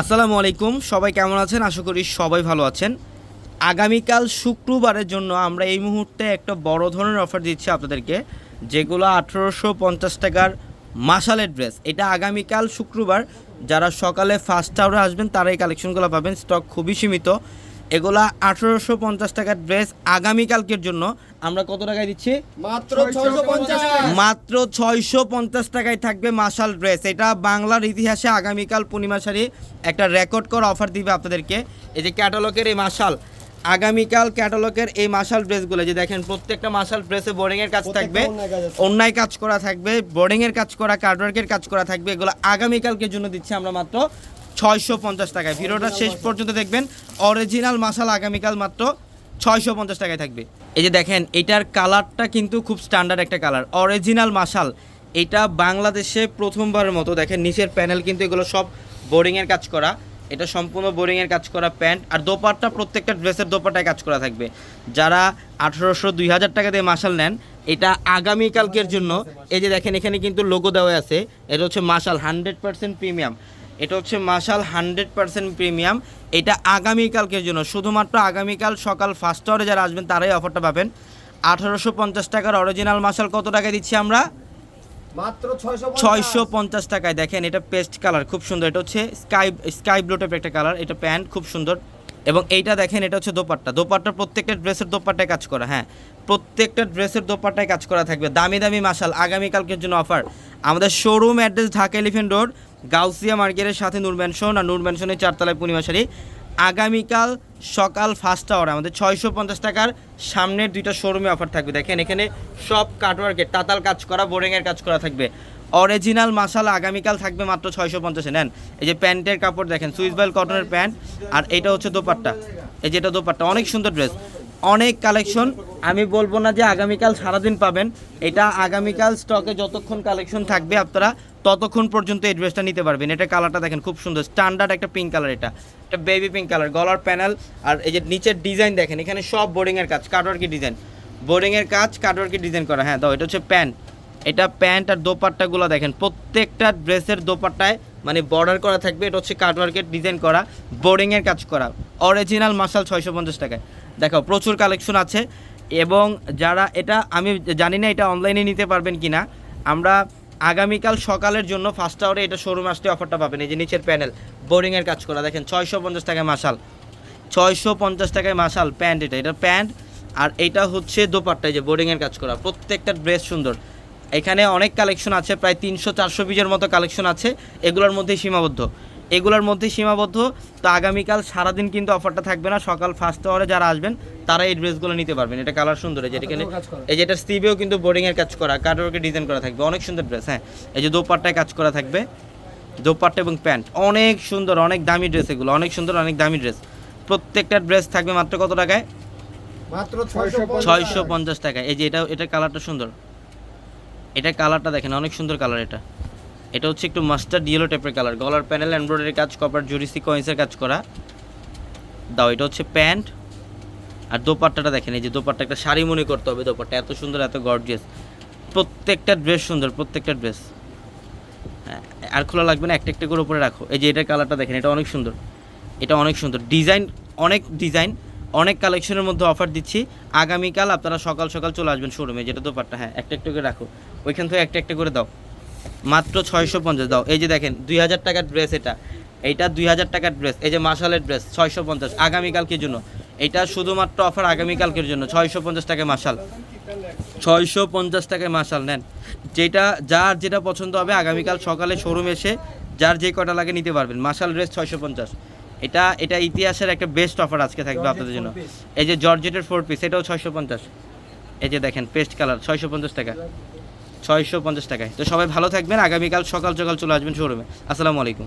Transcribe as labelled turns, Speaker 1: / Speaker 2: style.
Speaker 1: আসসালামু আলাইকুম, সবাই কেমন আছেন? আশা করি সবাই ভালো আছেন। আগামীকাল শুক্রবারের জন্য আমরা এই মুহূর্তে একটা বড় ধরনের অফার দিচ্ছি আপনাদেরকে, যেগুলো আঠেরোশো পঞ্চাশ টাকার মাসালের ড্রেস এটা আগামীকাল শুক্রবার, যারা সকালে ফার্স্ট আওয়ারে আসবেন, তারা এই কালেকশনগুলো পাবেন। স্টক খুবই সীমিত। এগুলা আঠারোশো পঞ্চাশ টাকার ড্রেস আগামীকালকের জন্য আমরা কত টাকায় দিচ্ছি?
Speaker 2: মাত্র
Speaker 1: মাত্র ছয়শো পঞ্চাশ টাকায় থাকবে মাসাল ড্রেস। এটা বাংলার ইতিহাসে আগামীকাল পূর্ণিমা শাড়ি একটা রেকর্ড করা অফার দিবে আপনাদেরকে। এই যে ক্যাটালগের এই মাসাল আগামীকাল ক্যাটালগের এই মাসাল ড্রেসগুলো যে দেখেন প্রত্যেকটা মাসাল ড্রেসে বোর্ডিংয়ের কাজ থাকবে
Speaker 2: অন্যায় কাজ
Speaker 1: অন্যায় কাজ করা থাকবে বোর্ডিংয়ের কাজ করা কার্ডওয়ার্কের কাজ করা থাকবে এগুলো আগামীকালকের জন্য দিচ্ছি আমরা মাত্র ছয়শো পঞ্চাশ টাকায়। ভিডিওটা শেষ পর্যন্ত দেখবেন। অরিজিনাল মাসাল আগামীকাল মাত্র ছয়শো পঞ্চাশ টাকায় থাকবে। এই যে দেখেন, এটার কালারটা কিন্তু খুব স্ট্যান্ডার্ড একটা কালার। অরিজিনাল মাসাল এটা বাংলাদেশে প্রথমবারের মতো। দেখেন, নিচের প্যানেল কিন্তু এগুলো সব বোরিংয়ের কাজ করা। এটা সম্পূর্ণ বোরিংয়ের কাজ করা প্যান্ট। আর দোপাট্টা, প্রত্যেকটা ড্রেসের দোপাটায় কাজ করা থাকবে। যারা আঠারোশো দুই হাজার টাকা দিয়ে মাসাল নেন, এটা আগামীকালকের জন্য। এই যে দেখেন, এখানে কিন্তু লোগো দেওয়া আছে। এটা হচ্ছে মাসাল হান্ড্রেড পার্সেন্ট প্রিমিয়াম এটা হচ্ছে মাসাল হান্ড্রেড পার্সেন্ট প্রিমিয়াম। এটা আগামীকালকের জন্য শুধুমাত্র আগামীকাল সকাল ফার্স্ট আওয়ারে যারা আসবেন তারাই অফারটা পাবেন। আঠারোশো পঞ্চাশ টাকার অরিজিনাল মাসাল কত টাকায় দিচ্ছি আমরা?
Speaker 2: মাত্র ছয়শো
Speaker 1: পঞ্চাশ। টাকায়। দেখেন এটা পেস্ট কালার খুব সুন্দর। এটা হচ্ছে স্কাই স্কাই ব্লু টাইপের একটা কালার এটা প্যান্ট খুব সুন্দর। এবং এইটা দেখেন এটা হচ্ছে দোপাট্টা। দোপাট্টা প্রত্যেকটা ড্রেসের দোপাট্টায় কাজ করা হ্যাঁ। প্রত্যেকটা ড্রেসের দোপাট্টায় কাজ করা থাকবে। দামি দামি মাসাল আগামীকালকের জন্য অফার আমাদের showroom address Dhaka Elephant Road Gausia মার্কেটের সাথে নূর ম্যানশন আর নূর ম্যানশনের চারতলায় পূর্ণিমা আগামীকাল সকাল ফার্স্ট আওয়ার আমাদের ছয়শো পঞ্চাশ টাকার সামনের দুইটা শোরুমে অফার থাকবে। দেখেন, এখানে সব কাটওয়ার্কের তাতাল কাজ করা, বোরিংয়ের কাজ করা থাকবে। অরিজিনাল মাসালা আগামীকাল থাকবে মাত্র ছয়শো পঞ্চাশে। নেন, এই যে প্যান্টের কাপড় দেখেন সুইসবাইল কটনের প্যান্ট। আর এটা হচ্ছে দোপাট্টা। এই যে এটা দোপাট্টা, অনেক সুন্দর ড্রেস অনেক কালেকশন আমি বলব না যে আগামীকাল সারাদিন পাবেন। এটা আগামীকাল স্টকে যতক্ষণ কালেকশন থাকবে আপনারা ততক্ষণ পর্যন্ত এই ড্রেসটা নিতে পারবেন। এটা কালারটা দেখেন খুব সুন্দর। স্ট্যান্ডার্ড একটা পিঙ্ক কালার এটা। এটা বেবি পিঙ্ক কালার গলার প্যানেল আর এই যে নিচের ডিজাইন দেখেন, এখানে সব বোর্ডিংয়ের কাজ কাটওয়ার্কি ডিজাইন বোর্ডিংয়ের কাজ কাটওয়ার্কি ডিজাইন করা। হ্যাঁ দাও, এটা হচ্ছে প্যান্ট এটা প্যান্ট আর দোপাট্টাগুলো দেখেন, প্রত্যেকটা ড্রেসের দোপাট্টায় মানে বর্ডার করা থাকবে। এটা হচ্ছে কাটওয়ার্কের ডিজাইন করা বোর্ডিংয়ের কাজ করা। অরিজিনাল মাসাল ছয়শো পঞ্চাশ টাকায়। দেখো, প্রচুর কালেকশন আছে এবং যারা, এটা আমি জানি না এটা অনলাইনে নিতে পারবেন কি না আমরা আগামীকাল সকালের জন্য ফার্স্ট আওয়ারে এটা শোরুম আসতে অফারটা পাবেন। এই যে নিচের প্যানেল বোরিংয়ের কাজ করা। দেখেন, ছয়শো পঞ্চাশ টাকায় মাসাল। ছয়শো পঞ্চাশ টাকায় মাসাল প্যান্ট এটা। এটা প্যান্ট, আর এটা হচ্ছে দোপাট্টা যে বোরিংয়ের কাজ করা। প্রত্যেকটা ড্রেস সুন্দর। এখানে অনেক কালেকশন আছে, প্রায় তিনশো চারশো পিজের মতো কালেকশন আছে। এগুলোর মধ্যেই সীমাবদ্ধ। এগুলোর মধ্যেই সীমাবদ্ধ। তো আগামীকাল সারাদিন কিন্তু অফারটা থাকবে না। সকাল ফার্স্ট আওয়ারে যারা আসবেন তারা এই ড্রেসগুলো নিতে পারবেন। এটা কালার সুন্দর এই যে এখানে এই যে এটা স্টিভেও কিন্তু বোর্ডিংয়ের কাজ করা কাটওয়ার্কে ডিজাইন করা থাকবে। অনেক সুন্দর ড্রেস হ্যাঁ। এই যে দোপাট্টায় কাজ করা থাকবে। দোপাট্টা এবং প্যান্ট অনেক সুন্দর অনেক দামি ড্রেস এগুলো অনেক সুন্দর অনেক দামি ড্রেস প্রত্যেকটা ড্রেস থাকবে মাত্র কত টাকায়?
Speaker 2: মাত্র
Speaker 1: ছয়শো পঞ্চাশ টাকায়। এই যে এটা এটা কালারটা সুন্দর। এটা কালারটা দেখেন অনেক সুন্দর কালার এটা। এটা হচ্ছে একটু মাস্টার্ড ইয়েলো টাইপের কালার গলার প্যানেল এমব্রয়ডারি কাজ কপার জুরি সিকোয়েন্সের কাজ করা। দাও, এটা হচ্ছে প্যান্ট। আর দোপাট্টাটা দেখেন, এই যে দোপাট্টা, একটা শাড়ি মনে করতে হবে দোপাট্টা। এত সুন্দর, এত গর্জিয়াস প্রত্যেকটা ড্রেস সুন্দর, প্রত্যেকটা ড্রেস আর খোলা লাগবে না, একটা একটা করে উপরে রাখো। এই যে এটার কালারটা দেখেন, এটা অনেক সুন্দর। এটা অনেক সুন্দর। ডিজাইন, অনেক ডিজাইন, অনেক কালেকশনের মধ্যে অফার দিচ্ছি। আগামীকাল আপনারা সকাল সকাল চলে আসবেন শোরুমে যেটা দোপাট্টা। হ্যাঁ একটা একটা করে রাখো। ওইখান থেকে একটা একটা করে দাও। মাত্র ছয়শো পঞ্চাশ। দাও, এই যে দেখেন, দুই হাজার টাকার ড্রেস এটা। এইটা দুই হাজার টাকার ড্রেস এই যে মাসালের ড্রেস ছয়শো পঞ্চাশ। আগামীকালকের জন্য। এটা শুধুমাত্র অফার আগামীকালকের জন্য, ছয়শো পঞ্চাশ টাকায় মাসাল ছয়শো পঞ্চাশ টাকায় মাসাল নেন। যেটা, যার যেটা পছন্দ হবে, আগামীকাল সকালে শোরুম এসে যার যে কটা লাগে নিতে পারবেন। মাসাল ড্রেস ছয়শো পঞ্চাশ। এটা এটা ইতিহাসের একটা বেস্ট অফার আজকে থাকবে আপনাদের জন্য। এই যে জর্জেটের ফোর পিস এটাও ছয়শো পঞ্চাশ। এই যে দেখেন পেস্ট কালার ছয়শো পঞ্চাশ টাকা। ছয়শো পঞ্চাশ টাকায়। তো সবাই ভালো থাকবেন, আগামীকাল সকাল সকাল চলে আসবেন শোরুমে আসসালামু আলাইকুম।